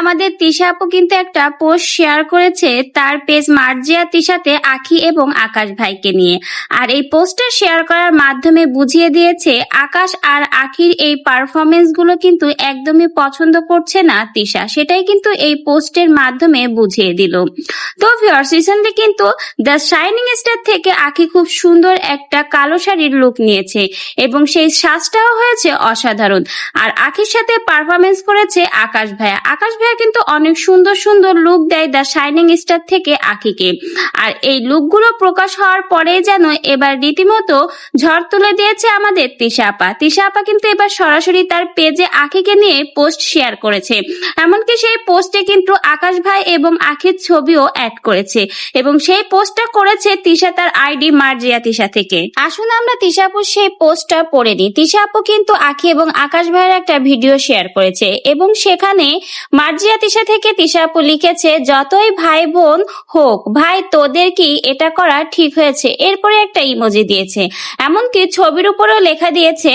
আমাদের তিশা আপু কিন্তু একটা পোস্ট শেয়ার করেছে, তার পেজ মার্জিয়া তিশাতে আখি এবং আকাশ ভাইকে নিয়ে। আর এই পোস্টটা শেয়ার করার মাধ্যমে বুঝিয়ে দিয়েছে, আকাশ আর আখির এই পারফরমেন্সগুলো কিন্তু একদমই পছন্দ করছে না তিশা। সেটাই কিন্তু এই পোস্টের মাধ্যমে বুঝিয়ে দিল। তো ভিউয়ার্স রিসেন্টলি কিন্তু দ্য শাইনিং স্টার থেকে আখি খুব সুন্দর একটা কালো শাড়ির লুক নিয়েছে এবং সেই সাজটাও হয়েছে অসাধারণ। আর আখির সাথে পারফরমেন্স করেছে আকাশ ভাইয়া। আকাশ ভাইয়া কিন্তু অনেক সুন্দর সুন্দর লুক দেয় দ্য শাইনিং স্টার থেকে আখিকে আর এই লুকগুলো প্রকাশ হওয়ার পরেই যেন এবার রীতিমতো ঝড় তুলে দিয়েছে আমাদের তিশা আপা। কিন্তু এবার সরাসরি তার পেজে আখিকে নিয়ে পোস্ট শেয়ার করেছে। এমনকি সেই পোস্টে কিন্তু আকাশ ভাই এবং আখির ছবিও অ্যাড করেছে। এবং সেই পোস্টটা করেছে তিশা তার আইডি মার্জিয়া তিশা থেকে। আসুন আমরা তিশা সেই পোস্টটা পড়ে নিই। তিশা কিন্তু আখি এবং আকাশ ভাইয়ের একটা ভিডিও শেয়ার করেছে। এবং সেখানে মার্জিয়া তিশা থেকে তিশা আপু লিখেছে, যতই ভাই বোন হোক, ভাই তোদের কি এটা করা ঠিক হয়েছে? এরপরে একটা ইমোজি দিয়েছে। এমনকি ছবির উপরেও লেখা দিয়েছে,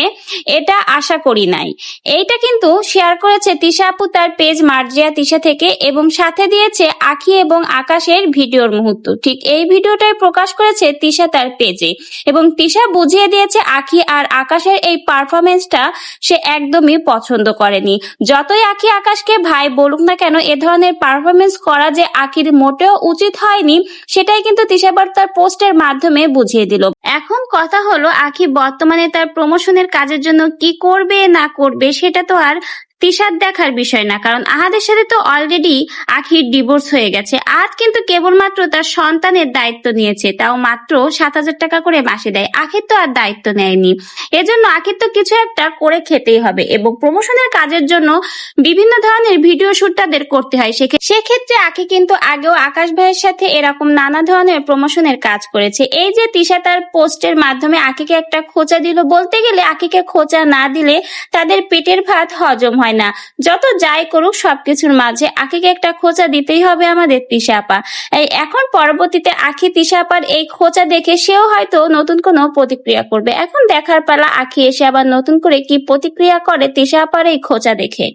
এটা আশা করি নাই। এইটা কিন্তু শেয়ার করেছে তিশা আপু তার পেজ মার্জিয়া তিশা থেকে এবং সাথে দিয়েছে আখি এবং আকাশের ভিডিওর মুহূর্ত। ঠিক এই ভিডিওটাই প্রকাশ করেছে তিশা তার পেজে এবং তিশা বুঝিয়ে দিয়েছে আখি আর আকাশের এই পারফরমেন্সটা সে একদমই পছন্দ করেনি। যতই আখি আকাশকে ভাই বলুক না কেন, এ ধরনের পারফরমেন্স করা যে আকির মোটেও উচিত হয়নি, সেটাই কিন্তু তিশাবার তার পোস্টের মাধ্যমে বুঝিয়ে দিল। এখন কথা হলো আখি বর্তমানে তার প্রমোশনের কাজের জন্য কি করবে, না করবে, সেটা তো আর তিশার দেখার বিষয় না, কারণ আহাদের সাথে তো অলরেডি আখির ডিভোর্স হয়ে গেছে। আজ কিন্তু কেবলমাত্র তার সন্তানের দায়িত্ব নিয়েছে, তাও মাত্র সাত হাজার টাকা করে মাসে দেয়। আখির তো আর দায়িত্ব নেয়নি। এজন্য আখির তো কিছু একটা করে খেতেই হবে এবং প্রমোশনের কাজের জন্য বিভিন্ন ধরনের ভিডিও শুট তাদের করতে হয়। সেক্ষে- সেক্ষেত্রে আখি কিন্তু আগেও আকাশ ভাইয়ের সাথে এরকম নানা ধরনের প্রমোশনের কাজ করেছে। এই যে তিশা তার পোস্টের মাধ্যমে আখিকে একটা খোঁচা দিল, বলতে গেলে আখিকে খোঁচা না দিলে তাদের পেটের ভাত হজম হয় না। যত যাই করুক, সবকিছুর মাঝে আখিকে একটা খোঁচা দিতেই হবে আমাদের তিশাপা এই এখন পরবর্তীতে আখি তিশাপার এই খোঁচা দেখে সেও হয়তো নতুন কোনো প্রতিক্রিয়া করবে। এখন দেখার পালা আখি এসে আবার নতুন করে কি প্রতিক্রিয়া করে তিশাপার এই খোঁচা দেখে।